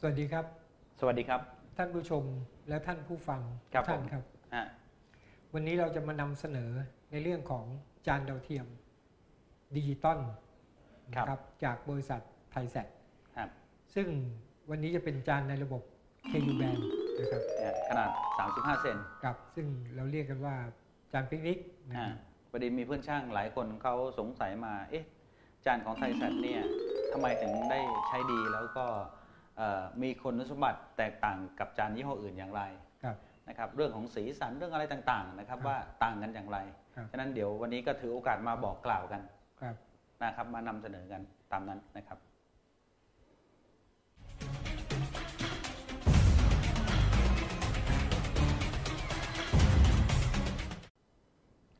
สวัสดีครับ สวัสดีครับ ท่านผู้ชมและท่านผู้ฟังครับทุกท่านผมครับ อะวันนี้เราจะมานำเสนอในเรื่องของจานดาวเทียมดิจิตอลนะครับ จากบริษัทไทยแซครับ ซึ่งวันนี้จะเป็นจานในระบบ KU band นะครับเนี่ยขนาด 35 เซนกับ ซึ่งเราเรียกกันว่าจานปิกนิกนะอ่าครับพอดีมีเพื่อนช่างหลายคนเขาสงสัยมา เอ๊ะ จานของไทยสัตเนี่ยทำไมถึงได้ใช้ดีแล้วก็เอ่อ มีคุณสมบัติแตกต่างกับจานยี่ห้ออื่นอย่างไรครับนะครับเรื่องของสีสันเรื่องอะไรต่างๆนะครับครับว่าต่างกันอย่างไรครับฉะนั้นเดี๋ยววันนี้ก็ถือโอกาสมาบอกกล่าวกันครับนะครับมานำเสนอกันตามนั้นนะครับ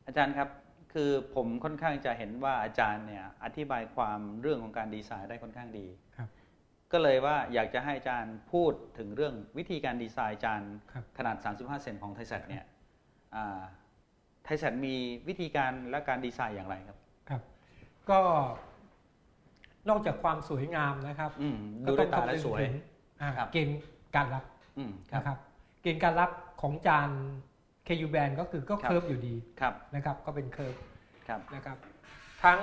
อาจารย์ครับคือผมค่อนข้างจะเห็นว่าอาจารย์เนี่ยอธิบายความเรื่องของการดีไซน์ได้ค่อนข้างดีครับ ก็เลยว่าอยากจะให้อาจารย์พูดถึงเรื่องวิธีการดีไซน์จานครับขนาด 35 เซนของไทยแซเนี่ยอ่าไทยแซมีวิธีการและการดีไซน์อย่างไรครับครับ ก็นอกจากความสวยงามนะครับอืมดูด้วยตาและสวยก็ต้องคำนึงถึงอ่าครับเกณฑ์การรับอืมครับนะครับเกณฑ์การรับของจาน KU band ก็คือก็ครับเคิร์ฟอยู่ดีครับนะครับ ก็เป็นเคิร์ฟครับนะครับ ทั้ง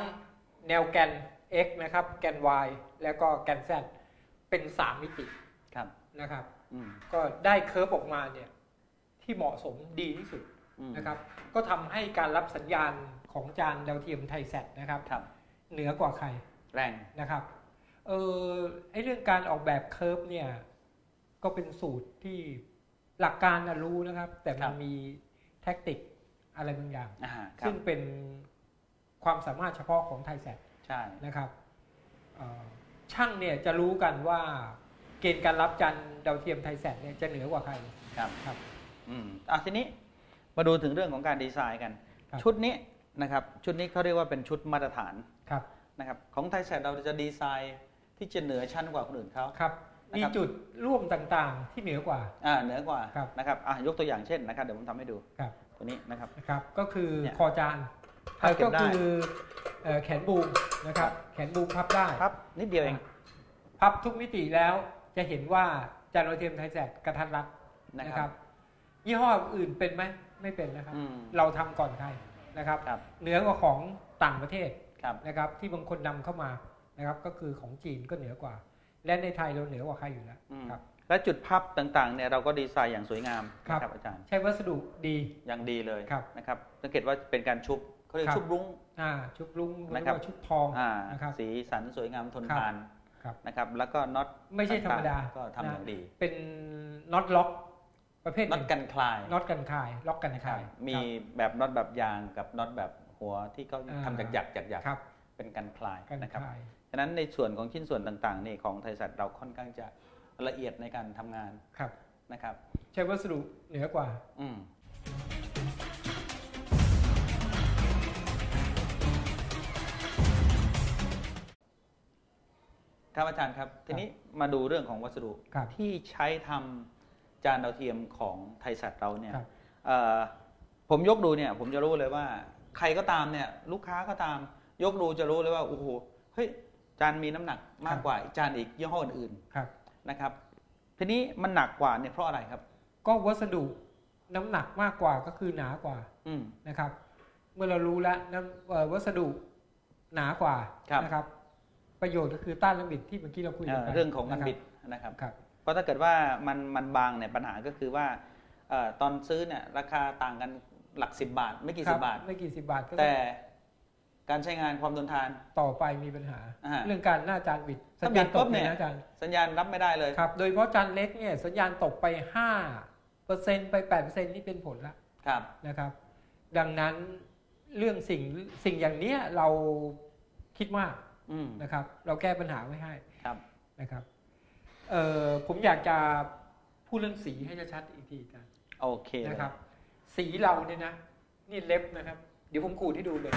แนวแกน x นะครับ แกน y แล้วก็แกน z เป็น3มิติครับนะครับอืมก็ได้เคิร์ฟออกมาเนี่ยที่เหมาะสมดีที่สุดอืมนะครับ ก็ทำให้การรับสัญญาณของจานดาวเทียมไทยแซนะครับครับเหนือกว่าใครแรงนะครับเออไอเรื่องการออกแบบเคิร์ฟเนี่ยก็เป็นสูตรที่หลักการนะรู้นะครับ แต่มันมีแท็กติกอะไรบางอย่างอ่าครัซึ่บงเป็นความสามารถเฉพาะของไทยแซใช่นะครับเอ่อ ช่างเนี่ยจะรู้กันว่าเกณฑ์การรับจันดาวเทียมไทยแซเนี่ยจะเหนือกว่าใครครับครับอืมอะทีนี้มาดูถึงเรื่องของการดีไซน์กันครับชุดนี้นะครับชุดนี้เขาเรียกว่าเป็นชุดมาตรฐานครับนะครับของไทยแซเราจะดีไซน์ที่จะเหนือชั้นกว่าคนอื่นเขาครับนะครับมีจุดร่วมต่างๆ ที่เหนือกว่าอ่าเหนือกว่าครับนะครับอะยกตัวอย่างเช่นนะครับเดี๋ยวผมทำให้ดูครับตัวนี้นะครับนะครับก็คือเนี่ยคอจาน พับเก็บก็ได้คือเอ่อแขนบูมนะครับ แขนบูมพับได้ครับนิดเดียวเอง พับทุกมิติแล้วจะเห็นว่าจานดาวเทียมไทยแซกระทัดรัดนะนะคครัรับบยี่ห้ออื่นเป็นไหมไม่เป็นนะครับอืมเราทำก่อนใครนะครับครับ เหนือกว่าของต่างประเทศครับนะครับ ที่บางคนนำเข้ามานะครับ ก็คือของจีนก็เหนือกว่า และในไทยเราเหนือกว่าใครอยู่แล้วอืมครับและจุดพับต่างๆเนี่ยเราก็ดีไซน์อย่างสวยงามครับนะครับอาจารย์ ใช้วัสดุดีอย่างดีเลยครับนะครับสังเกตว่าเป็นการชุบ เขาเรียกครับ ชุบรุ้ง อ่าชุบลุงหรือนะครับ ว่าชุบทองอ่านะครับ สีสันสวยงามทนครับ ทานครับนะครับ แล้วก็น็อตไม่ใช่ธรรมดาต่งๆก็ทำอย่างดีเป็นน็อตล็อก ประเภทหน็อตนึ่งกันคลายน็อตกันคาย ล็อกกันนะคคารับยมีครับ แบบน็อตแบบยางกับน็อตแบบหัวที่เขาอ่า ทำจากหยักจากหยักครับเป็นกันคลายกันนะครับ คาย ฉะนั้นในส่วนของชิ้นส่วนต่างๆนี่ของไทยสัตว์เราค่อนข้างจะละเอียดในการทำงานครับ นะครับ ใช้วัสดุเหนือกว่า อืม ครับอาจารย์ครับ ทีนี้มาดูเรื่องของวัสดุครับที่ใช้ทำจานดาวเทียมของไทยสัตว์เราเนี่ยครับเอ่อผมยกดูเนี่ย ผมจะรู้เลยว่า ใครก็ตามเนี่ย ลูกค้าก็ตาม ยกดูจะรู้เลยว่าโอ้โหเฮ้ยจานมีน้ำหนักมากกว่าจานอีกยี่ห้ออื่นครับๆนะครับ ทีนี้มันหนักกว่าเนี่ยเพราะอะไรครับ ก็วัสดุน้ำหนักมากกว่าก็คือหนากว่าอืมนะครับ เมื่อเรารู้แล้วน้ำเอ่อวัสดุหนากว่าครับนะครับ ประโยชน์ก็คือต้านน้ำบิดที่เมื่อกี้เราคุยเอ่กันอไปเรื่องของนะการคบิดนะครับครับเพราะถ้าเกิดว่ามันมันบางเนี่ยปัญหาก็คือว่าเอ่อตอนซื้อเนี่ยราคาต่างกันหลักสิบบาท ไม่กี่ครัสิบบาทไม่กี่สิบบาทก็แต่การใช้งานความทนทานต่อไปมีปัญหาอ่าเรื่องการหน้าจานบิดถ้าสัญญาณบิดตปุ๊กบเนี่เนี่ยยนะอาจารย์สัญญาณรับไม่ได้เลยครับ โดยเฉพาะจานเล็กเนี่ยสัญญาณตกไปห้าเปอร์เซ็นไปแปดเปอร์เซ็นนี่เป็นผลละครับนะครับ ดังนั้นเรื่องสิ่งสิ่งอย่างเนี้ยเราคิดมากอืม นะครับ เราแก้ปัญหาไว้ให้ครับนะครับเอ่อผมอยากจะพูดเรื่องสีให้ชัดๆอีกทีอาจารย์โอเคเลยนะครับ สีเราเนี่ยนะ นี่เล็บนะครับ เดี๋ยวผมขูดให้ดูเลย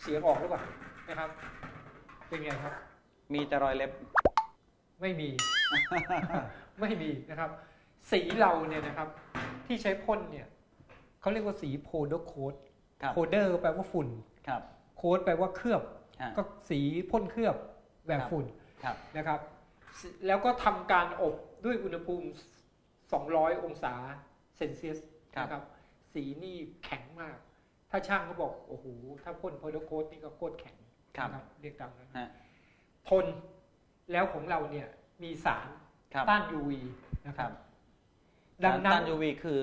เสียงออกหรือเปล่านะครับ เป็นไงครับ มีแต่รอยเล็บ ไม่มี ไม่มีนะครับ สีเราเนี่ยนะครับ ที่ใช้พ่นเนี่ยเขาเรียกว่าสีโพโดโคดครับโคเดอร์แปลว่าฝุ่นครับโค้ดแปลว่าเคลือบอะ ก็สีพ่นเคลือบแบบครับฝุ่นครับนะครับ แล้วก็ทำการอบด้วยอุณหภูมิ 200 องศาเซนเซียสครับนะครับ สีนี่แข็งมาก ถ้าช่างเขาบอก โอ้โห ถ้าพ่นพอดโคตนี่ก็โคตรแข็งครับนะเรียกตามนั้นฮะทนแล้วของเราเนี่ยมีสารครับต้าน UV นะคครัรับบดังนั้ต้านน UV คือ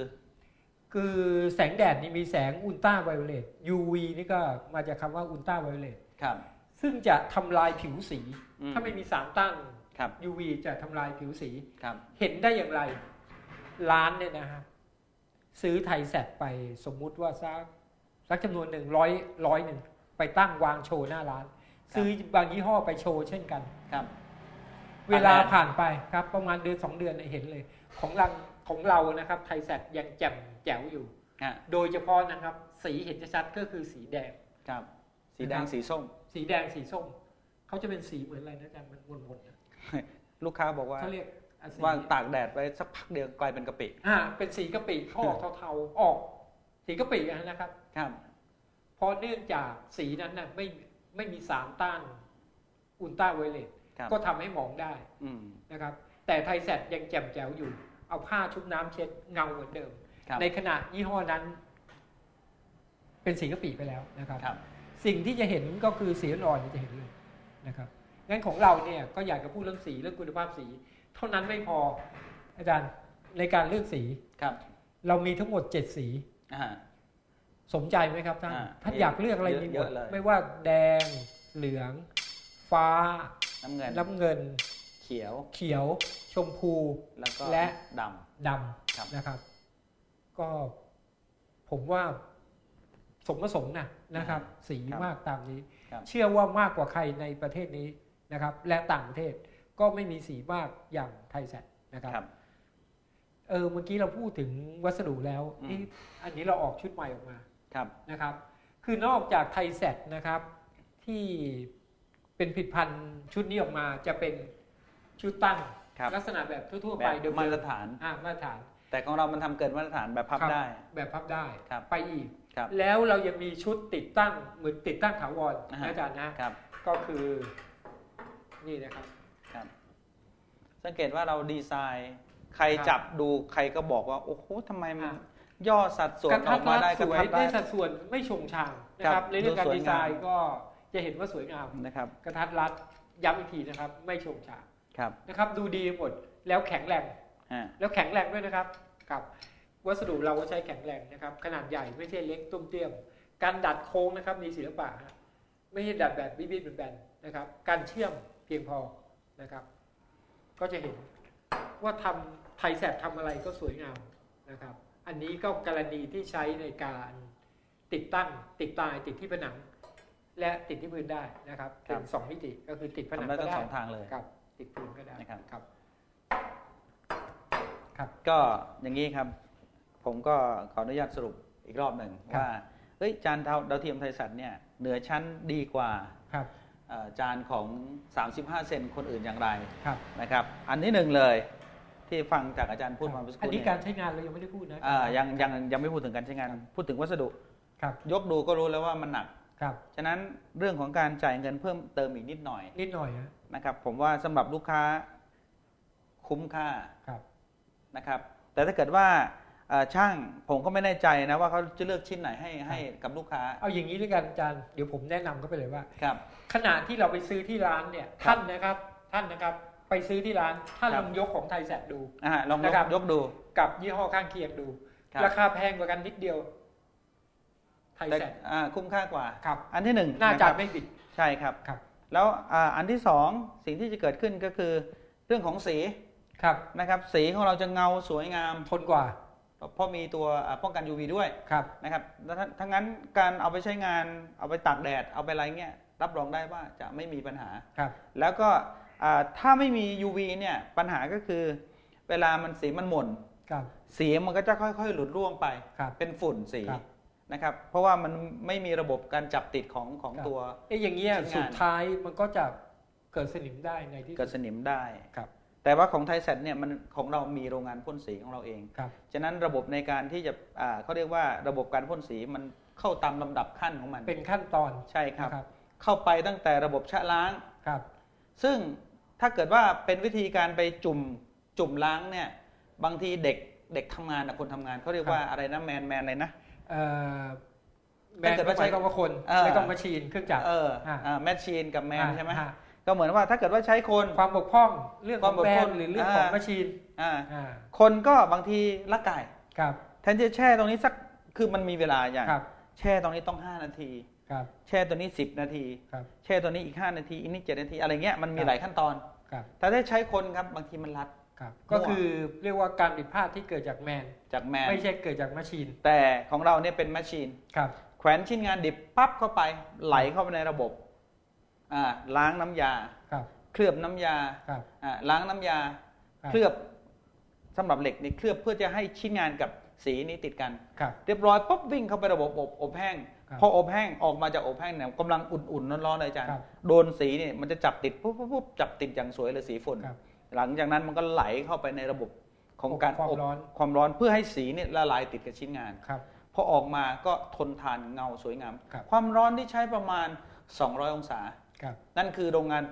คือแสงแดดนี่มีแสงอุลตราไวโอเลต UV นี่ก็มาจากคำว่าอุลตราไวโอเลต ครับ ซึ่งจะทำลายผิวสีอืถ้าไม่มีสารต้านครับ UV จะทำลายผิวสีครับ เห็นได้อย่างไร ร้านเนี่ยนะฮะซื้อไทยแซดไปสมมุติว่าสักสักจำนวนหนึ่งร้อยร้อยหนึ่งไปตั้งวางโชว์หน้าร้าน ซื้อบางยี่ห้อไปโชว์เช่นกันครับ เวลาผ่านไปครับ ประมาณเดือนสองเดือนเห็นเลย ของเราของเรานะครับ ไทยแซดยังแจ่มแจ๋วอยู่ฮะโดยเฉพาะนะครับ สีเห็นชัดๆก็คือสีแดงครับ สีแดนะงครับสีส้ม สีแดงสีส้มเขาจะเป็นสีเหมือนอะไรนะอาจารย์มันวนๆนะลูกค้าบอกว่าเขาเรียกอะสีว่าตากแดดไปสักพักเดียวกลายเป็นกะปิอ่าเป็นสีกะปิเขาออกเทาๆออก สีกะปิอะนะครับครับเพราะเนื่องจากสีนั้นน่ะไม่ไม่มีสารต้านอุลตราไวโอเลตครับก็ทำให้มองได้อืมนะครับ แต่ไทยแซดยังแจ่มแจ๋วอยู่ เอาผ้าชุบน้ำเช็ดเงาเหมือนเดิมครับในขณะยี่ห้อนั้น เป็นสีกะปิไปแล้วนะครับครับ สิ่งที่จะเห็นก็คือสีอ่อนๆจะเห็นเลยนะครับงั้นของเราเนี่ยก็อยากจะพูดเรื่องสีเรื่องคุณภาพสี เท่านั้นไม่พออาจารย์ในการเลือกสีครับ เรามีทั้งหมดเจ็ดสีอ่าสมใจไหมครับท่านอ่าท่านอยากเลือกอะไรเยอะมีหมเยดอะเลยไม่ว่าแดงเหลือง ฟ้าน้ำเงินน้ำเงิน เขียว เขียว ชมพูแล้วก็และดดครับำนะครับ ก็ผมว่าสมประสงค์นะ นะครับสีมากตามนี้ครับเชื่อว่ามากกว่าใครในประเทศนี้นะครับ และต่างประเทศก็ไม่มีสีมากอย่างไทยแซดนะครับครับเออเมื่อกี้เราพูดถึงวัสดุแล้วอืมเอ๊ะอันนี้เราออกชุดใหม่ออกมาครับนะครับ คือนอกจากไทยแซดนะครับ ที่เป็นผลิดพันธ์ชุดนี้ออกมาจะเป็นชุดตั้งครับลักษณะแบบทั่วๆแบไปบเดิมๆมาตรฐานอ่ามาตรฐาน แต่ของเรามันทำเกินมาตรฐานแบบพับครับได้ แบบพับได้ครับไปอีกครับ แล้วเรายังมีชุดติดตั้งเหมือนติดตั้งถาวรอ่าฮะนะอาจารย์นะครับ ก็คือนี่นะครับครับ สังเกตว่าเราดีไซน์ใครครับจับดูใครก็บอกว่าโอ้โหทำไมมันอะย่อสัดส่วกนระอทัอดกมารัดได้กสระวยทัดได้รัดสัดส่วนไม่ชงชางนะคครัรับบในเรื่องการดูสวยดีไซงามน์ก็จะเห็นว่าสวยงามนะครับ กระทัดรัดย้ำอีกทีนะครับ ไม่ชงชางครับนะครับ ดูดีหมดแล้วแข็งแรงฮะแล้วแข็งแรงด้วยนะครับกับ วัสดุเราก็ใช้แข็งแรงนะครับ ขนาดใหญ่ไม่ใช่เล็กตุ้มเตี้ยม การดัดโค้งนะครับมีศิลปะฮะไม่ใช่ดัดแบบบิดๆแบนๆนะครับ การเชื่อมเพียงพอนะครับ ก็จะเห็นว่าทำไทยแสบทำอะไรก็สวยงามนะครับ อันนี้ก็กรณีที่ใช้ในการติดตั้ง ติดตายติดที่ผนัง และติดที่พื้นได้นะครับครัเป็บนสองมิติก็คือติดผนัทำงได้ก็ทั้งได้สองทางเลยครับ ติดพื้นก็ได้นะครับครับ ก็อย่างนี้ครับ ผมก็ขออนุญาตสรุปอีกรอบหนึ่งครับว่าเฮ้ยจานดาวดาวเทียมไทยสัตว์เนี่ยเหนือชั้นดีกว่าครับเอ่อจานของ 35 เซนคนอื่นอย่างไรครับนะครับ อันที่หนึ่งเลยที่ฟังจากอาจารย์พูดมาเมื่อสักคอันรู่นี้เนี่ยการใช้งานเรายังไม่ได้พูดนะอ่ายังยังยังไม่พูดถึงการใช้งาน พูดถึงวัสดุครับยกดูก็รู้แล้วว่ามันหนักครับฉะนั้นเรื่องของการจ่ายเงินเพิ่มเติมอีกนิดหน่อย นิดหน่อยฮะนะครับ ผมว่าสำหรับลูกค้าคุ้มค่าครับนะครับ แต่ถ้าเกิดว่าเอ่อ ช่างผมก็ไม่แน่ใจนะว่าเขาจะเลือกชิ้นไหนให้ให้กับลูกค้า เอาอย่างนี้ด้วยกันอาจารย์เดี๋ยวผมแนะนำก็ไปเลยว่าครับขณะที่เราไปซื้อที่ร้านเนี่ยครับท่านนะครับท่านนะครับไปซื้อที่ร้านท่านครัลบองยกของไทยแสดดูอ่าลองยนะกครับยกดูกับยี่ห้อข้างเคียงดูครับราคาแพงกว่ากันนิดเดียวไทยแต่แสดอ่าคุ้มค่ากว่าครับอันที่หนึ่งน่าะคจะรับไม่ผิดใช่ครับครับ แล้วอ่าอันที่สองสิ่งที่จะเกิดขึ้นก็คือ เรื่องของสีครับนะครับ สีของเราจะเงาสวยงามทนกว่า เพราะมีตัวอ่าป้องกัน UV ด้วยครับนะครับแล้วถ้าทั้งนั้นการเอาไปใช้งานเอาไปตากแดดเอาไปอะไรเงี้ยรับรองได้ว่าจะไม่มีปัญหาครับแล้วก็อ่าถ้าไม่มี UV เนี่ยปัญหาก็คือ เวลามันสีมันหม่นครับสีมันก็จะค่อยๆ หลุดร่วงไปครับเป็นฝุ่นสีครับนะครับ เพราะว่ามันไม่มีระบบการจับติดของของครับตัวเอ้ยอย่างเงี้ยชิ้นงานสุดท้ายมันก็จะเกิดสนิมได้ในที่เกิดสุดสนิมได้ครับ แต่ว่าของไทยแซเนี่ยมันของเรามีโรงงานพ่นสีของเราเอง ครับฉะนั้นระบบในการที่จะอ่าเขาเรียกว่าระบบการพ่นสีมันเข้าตามลำดับขั้นของมัน เป็นขั้นตอนใช่ครับ นะครับเข้าไปตั้งแต่ระบบชะล้าง ครับซึ่งถ้าเกิดว่าเป็นวิธีการไปจุ่มจุ่มล้างเนี่ยบางทีเด็กเด็กทำงานนะคนทำงานเขาเรียกว่าอะไรนะแมนแมนอะไรนะ เอ่อแมถ้านเกิดก็ว่าใช้ ใช้คำว่าคนเออ ไม่ต้องมาชีนเครื่องจักร เอออะอ่าแมชชีนกับแมนใช่ไหม อ่า ก็เหมือนว่าถ้าเกิดว่าใช้คนความบกพร่องเรื่องของความบกแบรพร่อนงด์หรือเรื่องของอ่ามาชีนอ่าอ่าคนก็บางทีละไก่ครับแทนที่จะแช่ตรงนี้สักคือมันมีเวลาอย่างครับแช่ตรงนี้ต้อง 5 นาทีครับแช่ตัวนี้ 10 นาทีครับแช่ตัวนี้อีก 5 นาทีอีกนี่7นาทีอะไรเงี้ยมันมีครับหลายขั้นตอนครับแต่ถ้าใช้คนครับบางทีมันรัดครับมั่วก็คือเรียกว่าการผิดพลาดที่เกิดจากแมนจากแมนไม่ใช่เกิดจากมาชีน แต่ของเราเนี่ยเป็นแมชชีนครับแขวนชิ้นงานดิบปั๊บเข้าไปไหลเข้าไปในระบบอ่า ล้างน้ำยาครับเคลือบน้ำยาครับอ่าล้างน้ำยาครับเคลือบสำหรับเหล็กนี่เคลือบเพื่อจะให้ชิ้นงานกับสีนี้ติดกันครับเรียบร้อยปุ๊บวิ่งเข้าไประบบอบอบแห้งครับพออบแห้งออกมาจากอบแห้งเนี่ยกำลังอุ่นๆร้อนๆเลยอาจารย์ครับโดนสีเนี่ยมันจะจับติดปุ๊บปุ๊บปุ๊บจับติดอย่างสวยเลยสีฝุ่นครับหลังจากนั้นมันก็ไหลเข้าไปในระบบของการความอบร้อนความร้อนเพื่อให้สีเนี่ยละลายติดกับชิ้นงานครับพอออกมาก็ทนทานเงาสวยงามครับความร้อนที่ใช้ประมาณ 200 องศาครับ นั่นคือโรงงาน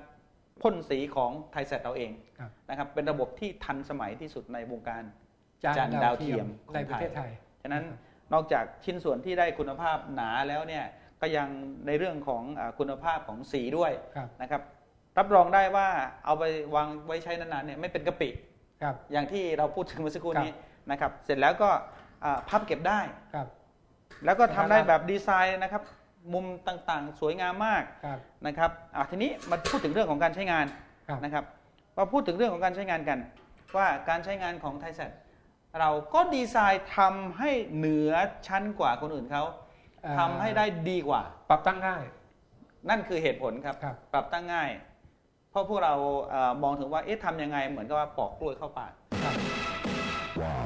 พ่นสีของไทยเซตเราเองครับนะครับเป็นระบบที่ทันสมัยที่สุดในวงการจานจานดาดาววเทีเทียยมมของในประเทศไทย ฉะนั้นครับนอกจากชิ้นส่วนที่ได้คุณภาพหนาแล้วเนี่ยก็ยังในเรื่องของอาคุณภาพของสีด้วยครับนะครับ รับรองได้ว่าเอาไปวางไว้ใช้นานๆเนี่ยไม่เป็นกะปิครับอย่างที่เราพูดถึงเมื่อสักครู่ครับนี้นะครับ เสร็จแล้วก็อ่าพับเก็บได้ครับแล้วก็ทำได้ครับแบบดีไซน์นะครับ มุมต่างๆ สวยงามมากครับนะครับอะทีนี้มาพูดถึงเรื่องของการใช้งานครับนะครับมาพูดถึงเรื่องของการใช้งานกัน ว่าการใช้งานของไทยเซตเราก็ดีไซน์ทำให้เหนือชั้นกว่าคนอื่นเขาเอ่อทำให้ได้ดีกว่า ปรับตั้งง่าย นั่นคือเหตุผลครับครับปรับตั้งง่าย เพราะพวกเราเอ่อมองถึงว่าเอ๊ะทำยังไงเหมือนกับว่าปอกกล้วยเข้าปากครับ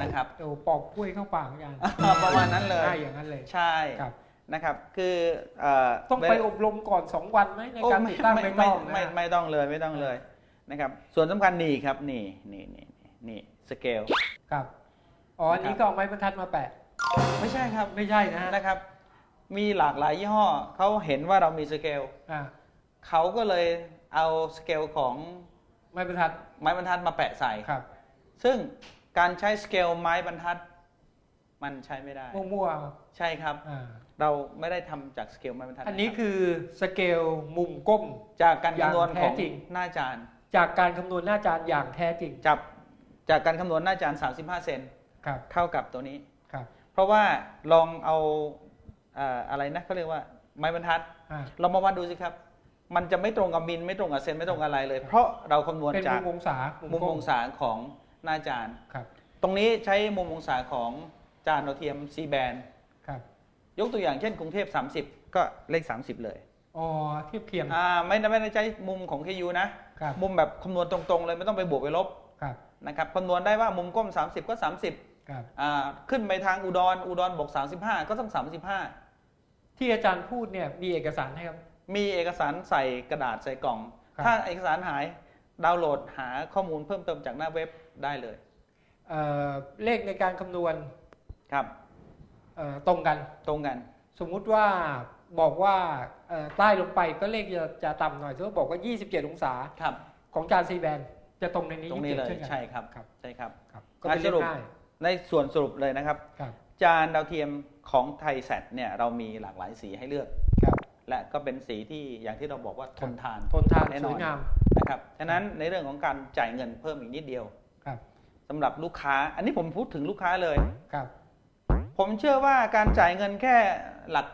นะครับโอ้ปอกกล้วยเข้าปากอย่างประมาณนั้นเลยง่ายอย่างนั้นเลย ใช่ครับ นะครับ คือเอ่อต้องไปอบรมก่อน 2 วันไหมในโอ้การไม่ติดตั้งไม่ไม่ไม่ต้องไม่นะไม่ต้องเลยไม่ต้องเลยนะครับ ส่วนสำคัญนี่ครับนี่นี่นี่นี่สเกลครับอ๋ออันนี้ก็เอาไม้บรรทัดมาแปะ ไม่ใช่ครับไม่ใช่นะฮะนะครับ มีหลากหลายยี่ห้อเขาเห็นว่าเรามีสเกลอ่าเขาก็เลยเอาสเกลของไม้บรรทัด ไม้บรรทัดมาแปะใส่ครับ ซึ่งการใช้สเกลไม้บรรทัด มันใช้ไม่ได้มั่วๆเอาใช่ครับอ่า เราไม่ได้ทำจากสเกลไม้บรรทัดอันนี้ะรับคือสเกลมุมก้มจากการคำนวณอย่างแท้ของจริงหน้าจานจากการคำนวณหน้าจานอย่างแท้จริงจับจากการคำนวณหน้าจาน 35 เซนครับเท่ากับตัวนี้ครับเพราะว่าลองเอาเอ่ออะไรนะเขาเรียกว่าไม้บรรทัดอ่าเรามาวัดดูสิครับ มันจะไม่ตรงกับมิลไม่ตรงกับเซนไม่ตรงกับอะไรเลย เพราะเราคำนวณเป็นจามุกมองศามุมก้องศาของหน้าจานครับตรงนี้ใช้มุมองศาของจานดาวเทียม C band ครับ ยกตัวอย่างเช่นกรุงเทพ 30 ก็เลข 30 เลยอ๋อเทียบเคียงอ่าไม่ได้ไม่ได้ใช้มุมของ KU นะครับมุมแบบคำนวณตรงๆ เลยไม่ต้องไปบวกไปลบครับนะครับคำนวณได้ว่ามุมก้ม 30 ก็ 30ครับอ่าขึ้นไปทางอุดรอุดรบอก35 ก็ต้อง 35 ที่อาจารย์พูดเนี่ยมีเอกสารให้ครับ มีเอกสารใส่กระดาษใส่กล่องครับถ้าเอกสารหายดาวน์โหลดหาข้อมูลเพิ่มเติมจากหน้าเว็บได้เลยเอ่อเลขในการคำนวณครับเอ่อ ตรงกัน ตรงกัน สมมุติว่าบอกว่าเอ่อใต้ลงไปก็เลขจะจะต่ำหน่อยสมมติบอกว่า 27 องศาครับของจานซีแบนจะตรงในนี้ตรงนี้เลย27ช่นกันใช่ครับครับใช่ครับครับก็เป็นสเรื่องรุปง่ายในส่วนสรุปเลยนะครับครับ จานดาวเทียมของไทยแซเนี่ยเรามีหลากหลายสีให้เลือกครับและก็เป็นสีที่อย่างที่เราบอกว่าทนทานทนทานแน่สนอวนยงามนะครับฉะนั้นในเรื่องของการจ่ายเงินเพิ่มอีกนิดเดียวครับสำหรับลูกค้าอันนี้ผมพูดถึงลูกค้าเลยครับ ผมเชื่อว่าการจ่ายเงินแค่หลัก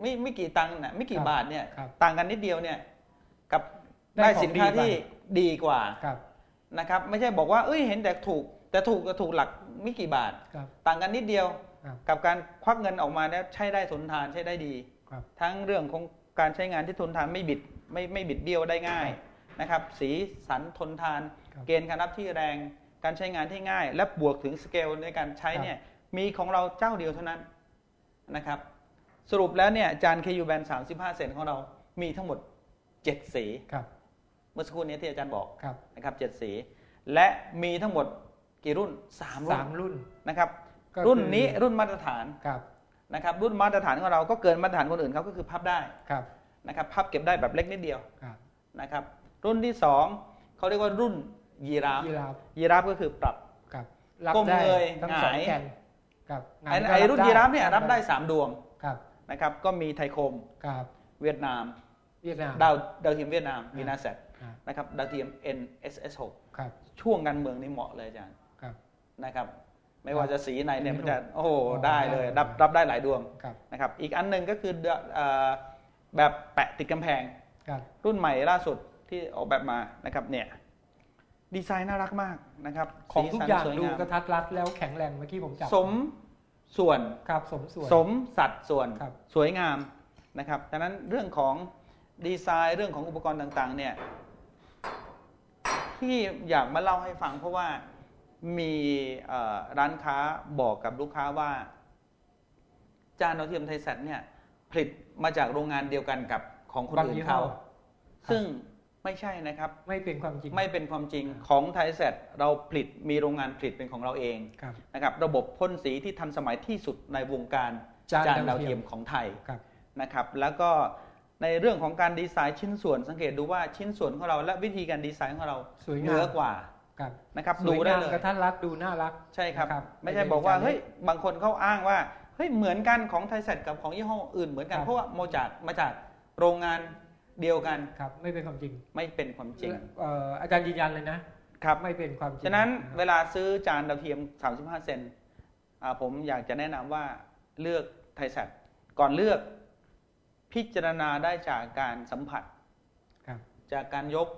ไม่ไม่กี่ตังค์นะไม่กี่ครับบาทเนี่ยครับต่างกันนิดเดียวเนี่ย กับได้ได้ของสินค้าดีไปที่ดีกว่าครับนะครับ ไม่ใช่บอกว่าเอ้ยเห็นแต่ถูก แต่ถูกก็ถูกหลักไม่กี่บาทครับต่างกันนิดเดียวครับกับการควักเงินออกมาแล้วใช้ได้ทนทานใช้ได้ดีครับทั้งเรื่องของการใช้งานที่ทนทานไม่บิดไม่ไม่บิดเบี้ยวได้ง่ายนะครับ สีสันทนทานครับเกณฑ์การรับที่แรง การใช้งานที่ง่าย และบวกถึงสเกลในการใช้ครับเนี่ย มีของเราเจ้าเดียวเท่านั้นนะครับ สรุปแล้วเนี่ยจาน KU Band 35เซนของเรามีทั้งหมด7สีครับเมื่อสักครู่นี้ที่อาจารย์บอกครับนะครับ7สี และมีทั้งหมดกี่รุ่น3รุ่สานมรุ่นนะครับก็คือรุ่นนี้รุ่นมาตรฐานครับนะครับ รุ่นมาตรฐานของเราก็เกินมาตรฐานคนอื่นเขาก็คือพับได้ครับนะครับ พับเก็บได้แบบเล็กนิดเดียวครับนะครับ รุ่นที่2เขาเรียกว่ารุ่นยีราฟยีราฟยีราฟก็คือปรับกับรับก้มได้เงยทั้งสองหงาย แกนกับหงาไอ้ยก็ไอ้รุ่นยีราฟเนี่ยรับได้ 3 ดวงครับนะครับก็มีไทยคมกับเวียดนามเวียดนามดาวดาวเทียมเวียดนามอ่าวีนาเซตอ่านะครับดาวเทียม NSS6 ครับช่วงการเมืองนี่เหมาะเลยอาจารย์ครับนะครับ ไม่ว่าจะสีไหนเนี่ยสีมันจะไหนโอ้โหอ๋อได้เลยได้รับรับได้หลายดวงครับนะครับอีกอันหนึ่งก็คือเดเอ่อแบบแปะติดกำแพงครับรุ่นใหม่ล่าสุดที่ออกแบบมานะครับเนี่ย ดีไซน์น่ารักมากนะครับของทุกสีสันอย่างสวยดูงามกระทัดรัดแล้วแข็งแรงเมื่อกี้ผมจับสมส่วนครับสมส่วนสมสัดส่วนครับสวยงามนะครับดังนั้นเรื่องของดีไซน์เรื่องของอุปกรณ์ต่างๆเนี่ยที่อยากมาเล่าให้ฟังเพราะว่ามีเอ่อร้านค้าบอกกับลูกค้าว่า จานดาวเทียมไทยแซตเนี่ยผลิตมาจากโรงงานเดียวกันกับของคนบางอื่นยี่ห้อเขาครับซึ่ง ไม่ใช่นะครับ ไม่เป็นความจริง ไม่เป็นความจริงของไทยแซตเราผลิตมีโรงงานผลิตเป็นของเราเองครับนะครับ ระบบพ่นสีที่ทันสมัยที่สุดในวงการจานจานดาดาววเทีเทียยมมของไทยครับนะครับ แล้วก็ในเรื่องของการดีไซน์ชิ้นส่วนสังเกตดูว่าชิ้นส่วนของเราและวิธีการดีไซน์ของเราสวยเหงานือมกว่าครับนะครับสดูวยได้งามเลยกระทัดรัดดูน่ารักใช่ครับนะครับไม่ใช่ไม่ได้บอกว่ามีการเฮ้ยบางคนเขาอ้างว่าเฮ้ยเหมือนกันของไทยเซ็ตกับของยี่ห้ออื่นเหมือนกันครับเพราะว่ามาจากมาจากโรงงาน เดียวกันครับไม่เป็นความจริงไม่เป็นความจริงเอ่ออาจารย์ยืนยันเลยนะครับไม่เป็นความจริงฉะนั้นคเวรับลาซื้อจานดาวเทียม 35 เซนอ่าผมอยากจะแนะนำว่าเลือกไทยแซตก่อนเลือกพิจารณาได้จากการสัมผัสครับจากการยก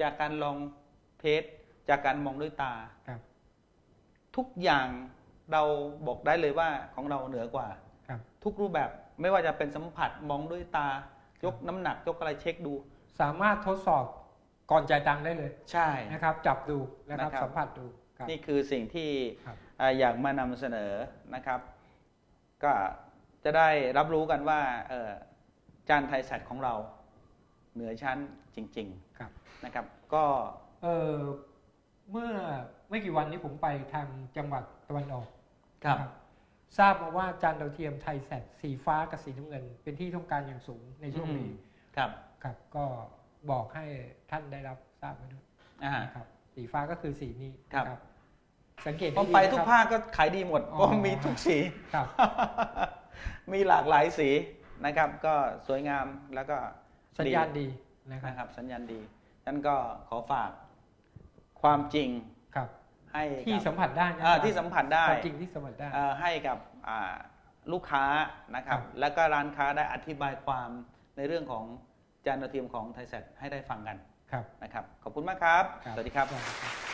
จากการลองเทสจากการมองด้วยตาครับทุกอย่างเราบอกได้เลยว่าของเราเหนือกว่าครับทุกรูปแบบไม่ว่าจะเป็นสัมผัสมองด้วยตา ยกน้ำหนักยกอะไรเช็คดู สามารถทดสอบก่อนจ่ายตังค์ได้เลย ใช่นะครับ จับดูนะครับนะครับสัมผัสดูครับนี่คือสิ่งที่ครับอ่าอยากมานำเสนอนะครับ ก็จะได้รับรู้กันว่าเอ่อจานไทยแซดของเราเหนือชั้นจริงครับๆนะครับ ก็เออเมื่อไม่กี่วันนี้ผมไปทางจังหวัดตะวันออกครับนะ ทราบมาว่าจานดาวเทียมไทยแซดสีฟ้ากับสีน้ำเงิน เป็นที่ต้องการอย่างสูงในช่วงนี้ครับครับก็บอกให้ท่านได้รับทราบไว้ด้วยอ่านะครับสีฟ้าก็คือสีนี้ครับนะสังเกตผมให้ดีไปนะทุกครับภาคก็ขายดีหมดอ๋อเพราะมีทุกสีครับ มีหลากหลายสีนะครับ ก็สวยงามแล้วก็สัญญาณดีนะครับนะครับสัญญาณดีฉันก็ขอฝากความจริงครับ ให้ที่กับสัมผัสได้นะอ่าที่สัมผัสได้ความจริงที่สัมผัสได้เอ่อให้กับอ่าลูกค้านะครับครับแล้วก็ร้านค้าได้อธิบายความในเรื่องของจานดาวเทียมของไทยแซให้ได้ฟังกันครับนะครับ ขอบคุณมากครับครับสวัสดีครับสวัสดีครับ